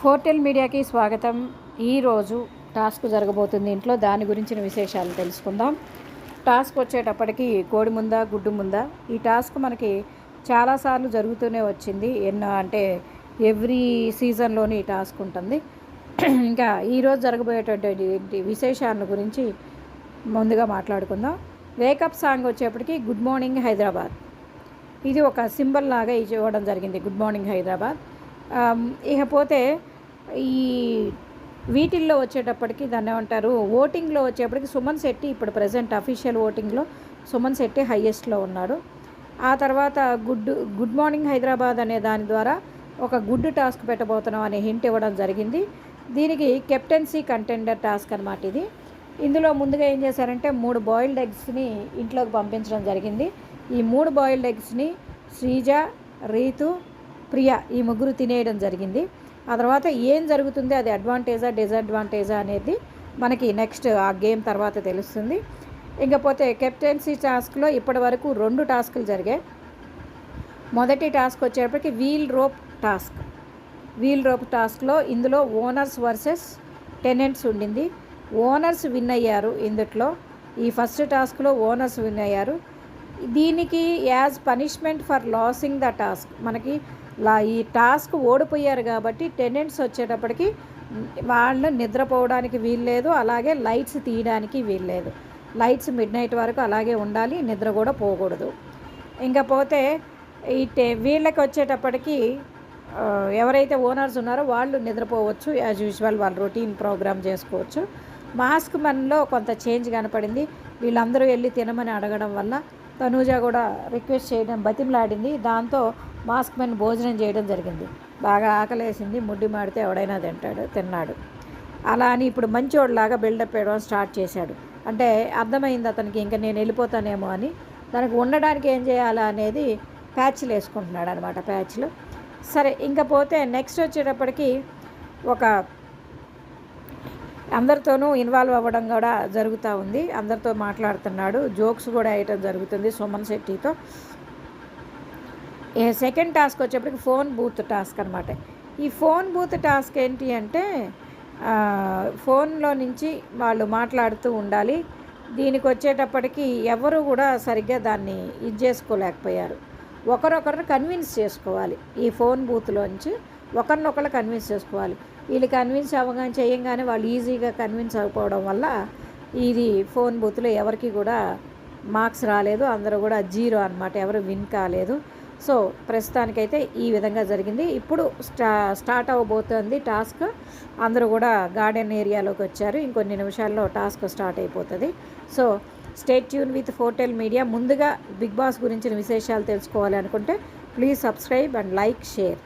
ఫోర్టెల్ మీడియాకి స్వాగతం. ఈరోజు టాస్క్ జరగబోతుంది. ఇంట్లో దాని గురించిన విశేషాలు తెలుసుకుందాం. టాస్క్ వచ్చేటప్పటికి కోడి ముందా గుడ్డు ముందా. ఈ టాస్క్ మనకి చాలాసార్లు జరుగుతూనే వచ్చింది. ఎన్నో అంటే ఎవ్రీ సీజన్లోని ఈ టాస్క్ ఉంటుంది. ఇంకా ఈరోజు జరగబోయేటటువంటి విశేషాల గురించి ముందుగా మాట్లాడుకుందాం. వేకప్ సాంగ్ వచ్చేప్పటికి గుడ్ మార్నింగ్ హైదరాబాద్ ఇది ఒక సింబల్ లాగా ఇవ్వడం జరిగింది. గుడ్ మార్నింగ్ హైదరాబాద్ ఇకపోతే ఈ వీటిల్లో వచ్చేటప్పటికి దాన్ని ఏమంటారు ఓటింగ్లో వచ్చేప్పటికి సుమన్ శెట్టి ఇప్పుడు ప్రజెంట్ అఫీషియల్ ఓటింగ్లో సుమన్ శెట్టి హయ్యెస్ట్లో ఉన్నాడు. ఆ తర్వాత గుడ్ గుడ్ మార్నింగ్ హైదరాబాద్ అనే దాని ద్వారా ఒక గుడ్ టాస్క్ పెట్టబోతున్నాం అనే హింట్ ఇవ్వడం జరిగింది. దీనికి కెప్టెన్సీ కంటెండర్ టాస్క్ అనమాట ఇది. ఇందులో ముందుగా ఏం చేశారంటే మూడు బాయిల్డ్ ఎగ్స్ని ఇంట్లోకి పంపించడం జరిగింది. ఈ మూడు బాయిల్డ్ ఎగ్స్ని శ్రీజ రీతు ప్రియ ఈ ముగ్గురు తినేయడం జరిగింది. ఆ తర్వాత ఏం జరుగుతుంది? అది అడ్వాంటేజా డిసడ్వాంటేజా అనేది మనకి నెక్స్ట్ ఆ గేమ్ తర్వాత తెలుస్తుంది. ఇంకపోతే కెప్టెన్సీ టాస్క్లో ఇప్పటి వరకు రెండు టాస్కులు జరిగాయి. మొదటి టాస్క్ వచ్చేటప్పటికి wheel rope task wheel rope టాస్క్లో ఇందులో ఓనర్స్ వర్సెస్ టెనెంట్స్ ఉండింది. ఓనర్స్ విన్ అయ్యారు ఇందుట్లో. ఈ ఫస్ట్ టాస్క్లో ఓనర్స్ విన్ అయ్యారు. దీనికి as punishment for losing the task మనకి లా ఈ టాస్క్ ఓడిపోయారు కాబట్టి టెనెంట్స్ వచ్చేటప్పటికి వాళ్ళు నిద్రపోవడానికి వీల్లేదు అలాగే లైట్స్ తీయడానికి వీల్లేదు. లైట్స్ మిడ్ నైట్ వరకు అలాగే ఉండాలి నిద్ర కూడా పోకూడదు. ఇంకా పోతే ఈ వీళ్ళకి వచ్చేటప్పటికి ఎవరైతే ఓనర్స్ ఉన్నారో వాళ్ళు నిద్రపోవచ్చు యాజ్ యూజువల్ వాళ్ళు రొటీన్ ప్రోగ్రామ్ చేసుకోవచ్చు. మాస్క్ మనలో కొంత చేంజ్ కనపడింది. వీళ్ళందరూ వెళ్ళి తినమని అడగడం వల్ల తనూజ కూడా రిక్వెస్ట్ చేయడం బతిమలాడింది. దాంతో మాస్క్ మెన్ భోజనం చేయడం జరిగింది. బాగా ఆకలేసింది. ముడ్డి మాడితే ఎవడైనా తింటాడు తిన్నాడు. అలా అని ఇప్పుడు మంచోడిలాగా బిల్డప్ వేయడం స్టార్ట్ చేశాడు. అంటే అర్థమైంది అతనికి ఇంకా నేను వెళ్ళిపోతానేమో అని. దానికి ఉండడానికి ఏం చేయాలా అనేది ప్యాచ్లు వేసుకుంటున్నాడు అనమాట ప్యాచ్లు. సరే ఇంకా పోతే నెక్స్ట్ వచ్చేటప్పటికి ఒక అందరితోనూ ఇన్వాల్వ్ అవ్వడం కూడా జరుగుతూ ఉంది. అందరితో మాట్లాడుతున్నాడు. జోక్స్ కూడా వేయటం జరుగుతుంది సుమన్ శెట్టితో. సెకండ్ టాస్క్ వచ్చేప్పటికి ఫోన్ బూత్ టాస్క్ అనమాట ఈ ఫోన్ బూత్ టాస్క్ ఏంటి అంటే ఫోన్లో నుంచి వాళ్ళు మాట్లాడుతూ ఉండాలి. దీనికి వచ్చేటప్పటికి ఎవరు కూడా సరిగ్గా దాన్ని ఇది చేసుకోలేకపోయారు. ఒకరొకరిని కన్విన్స్ చేసుకోవాలి ఈ ఫోన్ బూత్లోంచి ఒకరినొకరు కన్విన్స్ చేసుకోవాలి. వీళ్ళు కన్విన్స్ అవ్వగానే చేయంగానే వాళ్ళు ఈజీగా కన్విన్స్ అవ్వకపోవడం వల్ల ఇది ఫోన్ బూత్లో ఎవరికి కూడా మార్క్స్ రాలేదు. అందరూ కూడా జీరో అనమాట ఎవరు విన్ కాలేదు. సో ప్రస్తుతానికైతే ఈ విధంగా జరిగింది. ఇప్పుడు స్టా స్టార్ట్ అవ్వబోతోంది టాస్క్. అందరూ కూడా గార్డెన్ ఏరియాలోకి వచ్చారు. ఇంకొన్ని నిమిషాల్లో టాస్క్ స్టార్ట్ అయిపోతుంది. So stay tune with Fortel media. ముందుగా బిగ్ బాస్ గురించిన విశేషాలు తెలుసుకోవాలి అనుకుంటే please subscribe and like share.